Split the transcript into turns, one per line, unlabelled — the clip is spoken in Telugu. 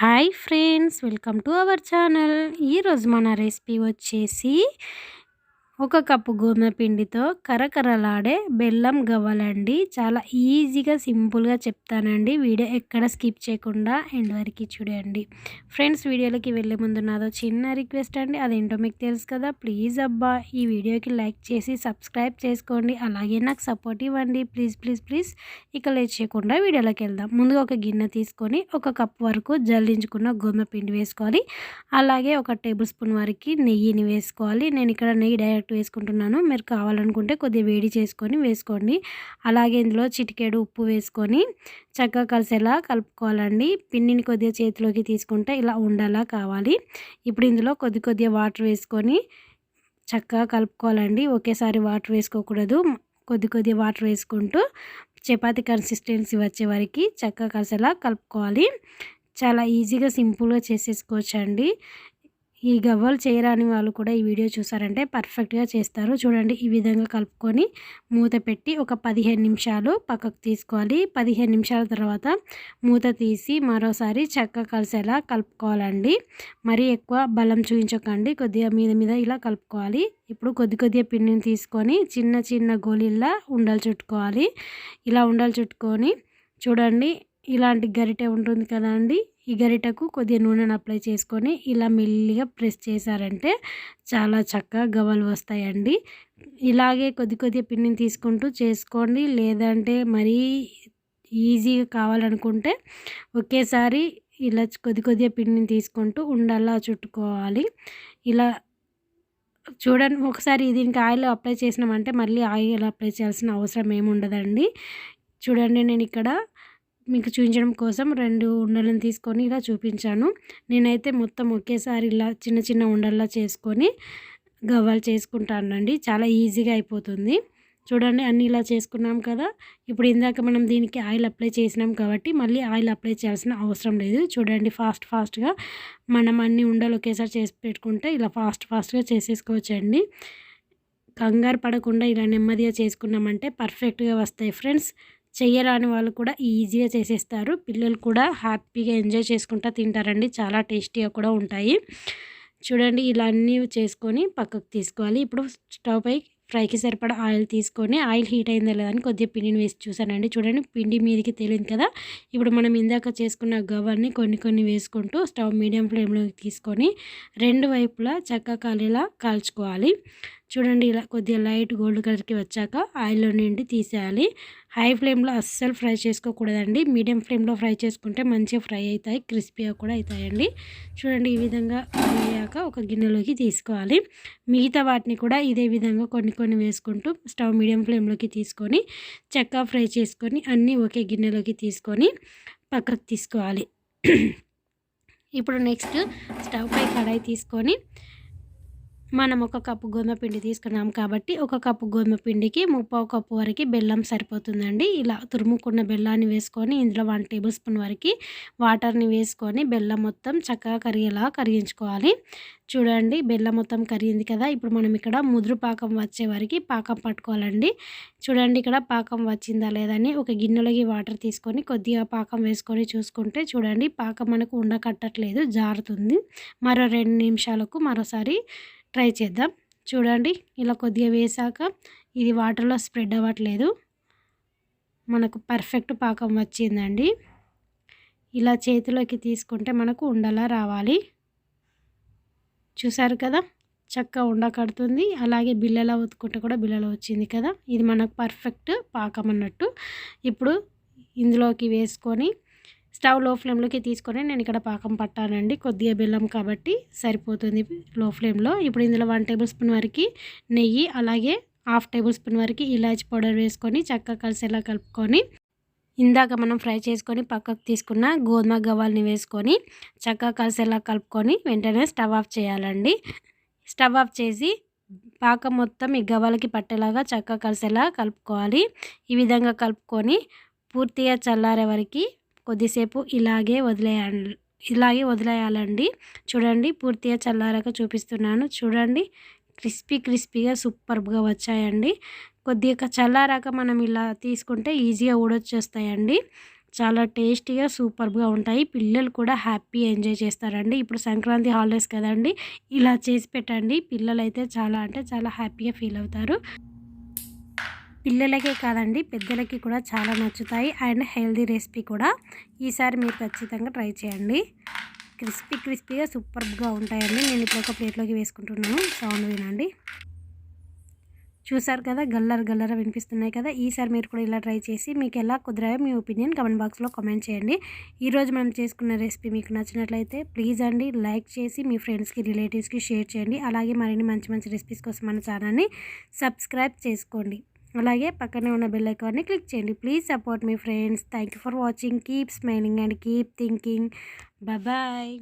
Hi friends welcome to our channel. ఈరోజు మన రెసిపీ వచ్చేసి ఒక కప్పు గోధుమ పిండితో కరకరలాడే బెల్లం గవ్వలండి. చాలా ఈజీగా సింపుల్గా చెప్తానండి. వీడియో ఎక్కడ స్కిప్ చేయకుండా ఎండ్ వరకు చూడండి. ఫ్రెండ్స్ వీడియోలకి వెళ్ళే ముందు నాదో చిన్న రిక్వెస్ట్ అండి. అదేంటో మీకు తెలుసు కదా ప్లీజ్ అబ్బా ఈ వీడియోకి లైక్ చేసి సబ్స్క్రైబ్ చేసుకోండి. అలాగే నాకు సపోర్ట్ ఇవ్వండి. Please please please. ఇక లేట్ చేయకుండా వీడియోలోకి వెళ్దాం. ముందుగా ఒక గిన్నె తీసుకొని ఒక కప్ వరకు జల్లించుకున్న గోధుమ పిండి వేసుకోవాలి. అలాగే ఒక టేబుల్ స్పూన్ వరకు నెయ్యిని వేసుకోవాలి. నేను ఇక్కడ నెయ్యి డైరెక్ట్ ప్రోడక్ట్ వేసుకుంటున్నాను. మీరు కావాలనుకుంటే కొద్దిగా వేడి చేసుకొని వేసుకోండి. అలాగే ఇందులో చిటికేడు ఉప్పు వేసుకొని చక్కగా కలిసేలా కలుపుకోవాలండి. పిండిని కొద్దిగా చేతిలోకి తీసుకుంటే ఇలా ఉండేలా కావాలి. ఇప్పుడు ఇందులో కొద్ది కొద్దిగా వాటర్ వేసుకొని చక్కగా కలుపుకోవాలండి. ఒకేసారి వాటర్ వేసుకోకూడదు. కొద్ది కొద్ది వాటర్ వేసుకుంటూ చపాతి కన్సిస్టెన్సీ వచ్చే వరకు చక్కగా కలిసేలా కలుపుకోవాలి. చాలా ఈజీగా సింపుల్గా చేసేసుకోవచ్చు అండి ఈ గవ్వలు చేయరాని వాళ్ళు కూడా ఈ వీడియో చూసారంటే పర్ఫెక్ట్గా చేస్తారు. చూడండి ఈ విధంగా కలుపుకొని మూత పెట్టి ఒక పదిహేను నిమిషాలు పక్కకు తీసుకోవాలి. పదిహేను నిమిషాల తర్వాత మూత తీసి మరోసారి చక్కగా కలిసేలా కలుపుకోవాలండి. మరీ ఎక్కువ బలం చూపించకండి. కొద్దిగా మీద మీద ఇలా కలుపుకోవాలి. ఇప్పుడు కొద్ది కొద్దిగా పిండిని తీసుకొని చిన్న చిన్న గోళీల్లా ఉండలు చుట్టుకోవాలి. ఇలా ఉండలు చుట్టుకొని చూడండి ఇలాంటి గరిటె ఉంటుంది కదా అండి. ఈ గరిటకు కొద్దిగా నూనెను అప్లై చేసుకొని ఇలా మెల్లిగా ప్రెస్ చేశారంటే చాలా చక్కగా గవలు వస్తాయండి. ఇలాగే కొద్ది కొద్దిగా పిండిని తీసుకుంటూ చేసుకోండి. లేదంటే మరీ ఈజీగా కావాలనుకుంటే ఒకేసారి ఇలా కొద్ది కొద్దిగా పిండిని తీసుకుంటూ ఉండల్లా చుట్టుకోవాలి. ఇలా చూడండి ఒకసారి దీనికి ఆయిల్ అప్లై చేసినామంటే మళ్ళీ ఆయిల్ అప్లై చేయాల్సిన అవసరం ఏమి ఉండదండి చూడండి నేను ఇక్కడ మీకు చూపించడం కోసం రెండు ఉండలను తీసుకొని ఇలా చూపించాను. నేనైతే మొత్తం ఒకేసారి ఇలా చిన్న చిన్న ఉండల్లా చేసుకొని గవ్వలు చేసుకుంటానండి. చాలా ఈజీగా అయిపోతుంది. చూడండి అన్నీ ఇలా చేసుకున్నాం కదా. ఇప్పుడు ఇందాక మనం దీనికి ఆయిల్ అప్లై చేసినాం కాబట్టి మళ్ళీ ఆయిల్ అప్లై చేయాల్సిన అవసరం లేదు. చూడండి ఫాస్ట్ ఫాస్ట్గా మనం అన్ని ఉండలు ఒకేసారి చేసి పెట్టుకుంటే ఇలా ఫాస్ట్ ఫాస్ట్గా చేసేసుకోవచ్చండి. కంగారు పడకుండా ఇలా నెమ్మదిగా చేసుకున్నామంటే పర్ఫెక్ట్గా వస్తాయి ఫ్రెండ్స్. చెయ్యరాని వాళ్ళు కూడా ఈజీగా చేసేస్తారు. పిల్లలు కూడా హ్యాపీగా ఎంజాయ్ చేసుకుంటూ తింటారండి. చాలా టేస్టీగా కూడా ఉంటాయి. చూడండి ఇలా అన్నీ చేసుకొని పక్కకు తీసుకోవాలి. ఇప్పుడు స్టవ్ పై ఫ్రైకి సరిపడా ఆయిల్ తీసుకొని ఆయిల్ హీట్ అయిందా లేదా అని కొద్దిగా పిండిని వేసి చూసానండి. చూడండి పిండి మీదకి తెలియదు కదా. ఇప్పుడు మనం ఇందాక చేసుకున్న గవ్వని కొన్ని కొన్ని వేసుకుంటూ స్టవ్ మీడియం ఫ్లేమ్లోకి తీసుకొని రెండు వైపులా చక్క కాలేలా కాల్చుకోవాలి. చూడండి ఇలా కొద్దిగా లైట్ గోల్డ్ కలర్కి వచ్చాక ఆయిల్లో నుండి తీసేయాలి. హై ఫ్లేమ్లో అస్సలు ఫ్రై చేసుకోకూడదండి. మీడియం ఫ్లేమ్లో ఫ్రై చేసుకుంటే మంచిగా ఫ్రై అవుతాయి క్రిస్పీగా కూడా అవుతాయండి. చూడండి ఈ విధంగా ఫ్రై అయ్యాక ఒక గిన్నెలోకి తీసుకోవాలి. మిగతా వాటిని కూడా ఇదే విధంగా కొన్ని కొన్ని వేసుకుంటూ స్టవ్ మీడియం ఫ్లేమ్లోకి తీసుకొని చెక్క ఫ్రై చేసుకొని అన్నీ ఒకే గిన్నెలోకి తీసుకొని పక్కకు తీసుకోవాలి. ఇప్పుడు నెక్స్ట్ స్టవ్ పై కడాయి తీసుకొని మనం ఒక కప్పు గోధుమ పిండి తీసుకున్నాం కాబట్టి ఒక కప్పు గోధుమ పిండికి ముప్పావు కప్పు వరకు బెల్లం సరిపోతుందండి. ఇలా తురుముకున్న బెల్లాన్ని వేసుకొని ఇందులో వన్ టేబుల్ స్పూన్ వరకు వాటర్ని వేసుకొని బెల్లం మొత్తం చక్కగా కరిగేలా కరిగించుకోవాలి. చూడండి బెల్లం మొత్తం కరిగింది కదా ఇప్పుడు మనం ఇక్కడ ముదురు పాకం వచ్చే వరకు పాకం పట్టుకోవాలండి. చూడండి ఇక్కడ పాకం వచ్చిందా లేదని ఒక గిన్నెలోకి వాటర్ తీసుకొని కొద్దిగా పాకం వేసుకొని చూసుకుంటే చూడండి పాకం మనకు ఉండకట్టట్లేదు జారుతుంది. మరో రెండు నిమిషాలకు మరోసారి ట్రై చేద్దాం. చూడండి ఇలా కొద్దిగా వేసాక ఇది వాటర్లో స్ప్రెడ్ అవ్వట్లేదు. మనకు పర్ఫెక్ట్ పాకం వచ్చిందండి. ఇలా చేతిలోకి తీసుకుంటే మనకు ఉండలా రావాలి. చూసారు కదా చక్క ఉండకడుతుంది అలాగే బిల్లలా ఉతుకుంటే కూడా బిల్లల వచ్చింది కదా. ఇది మనకు పర్ఫెక్ట్ పాకం అన్నట్టు. ఇప్పుడు ఇందులోకి వేసుకొని స్టవ్లో ఫ్లేమ్లోకి తీసుకొని నేను ఇక్కడ పాకం పట్టానండి. కొద్దిగా బెల్లం కాబట్టి సరిపోతుంది లో ఫ్లేమ్లో ఇప్పుడు ఇందులో వన్ టేబుల్ స్పూన్ వరకు నెయ్యి అలాగే హాఫ్ టేబుల్ స్పూన్ వరకు ఇలాచి పౌడర్ వేసుకొని చక్కగా కలిసేలా కలుపుకొని ఇందాక మనం ఫ్రై చేసుకొని పక్కకు తీసుకున్న గోధుమ గవ్వాలని వేసుకొని చక్కగా కలిసేలా కలుపుకొని వెంటనే స్టవ్ ఆఫ్ చేయాలండి. స్టవ్ ఆఫ్ చేసి పాకం మొత్తం ఈ గవ్వలకి పట్టేలాగా చక్కగా కలిసేలా కలుపుకోవాలి. ఈ విధంగా కలుపుకొని పూర్తిగా చల్లారే వరకు కొద్దిసేపు ఇలాగే వదిలేయాలి ఇలాగే వదిలేయాలండి. చూడండి పూర్తిగా చల్లారాక చూపిస్తున్నాను. చూడండి క్రిస్పీ క్రిస్పీగా సూపర్గా వచ్చాయండి. కొద్దిగా చల్లారాక మనం ఇలా తీసుకుంటే ఈజీగా ఊడొచ్చేస్తాయండి. చాలా టేస్టీగా సూపర్గా ఉంటాయి. పిల్లలు కూడా హ్యాపీ ఎంజాయ్ చేస్తారండి. ఇప్పుడు సంక్రాంతి హాలిడేస్ కదండి ఇలా చేసి పెట్టండి. పిల్లలు అయితే చాలా అంటే చాలా హ్యాపీగా ఫీల్ అవుతారు. పిల్లలకే కాదండి పెద్దలకి కూడా చాలా నచ్చుతాయి. అండ్ హెల్దీ రెసిపీ కూడా ఈసారి మీరు ఖచ్చితంగా ట్రై చేయండి. క్రిస్పీ క్రిస్పీగా సూపర్గా ఉంటాయండి. నేను ఇప్పుడు ఒక ప్లేట్లోకి వేసుకుంటున్నాను. సౌండ్ వినండి. చూసారు కదా గల్లర గల్లర వినిపిస్తున్నాయి కదా. ఈసారి మీరు కూడా ఇలా ట్రై చేసి మీకు ఎలా కుదిరాయో మీ ఒపీనియన్ కమెంట్ బాక్స్లో కామెంట్ చేయండి. ఈరోజు మనం చేసుకున్న రెసిపీ మీకు నచ్చినట్లయితే ప్లీజ్ అండి లైక్ చేసి మీ ఫ్రెండ్స్కి రిలేటివ్స్కి షేర్ చేయండి. అలాగే మరిన్ని మంచి మంచి రెసిపీస్ కోసం మన ఛానల్ని సబ్స్క్రైబ్ చేసుకోండి. అలాగే పక్కనే ఉన్న బెల్ ఐకాన్ని క్లిక్ చేయండి. Please support me friends thank you for watching keep smiling and keep thinking bye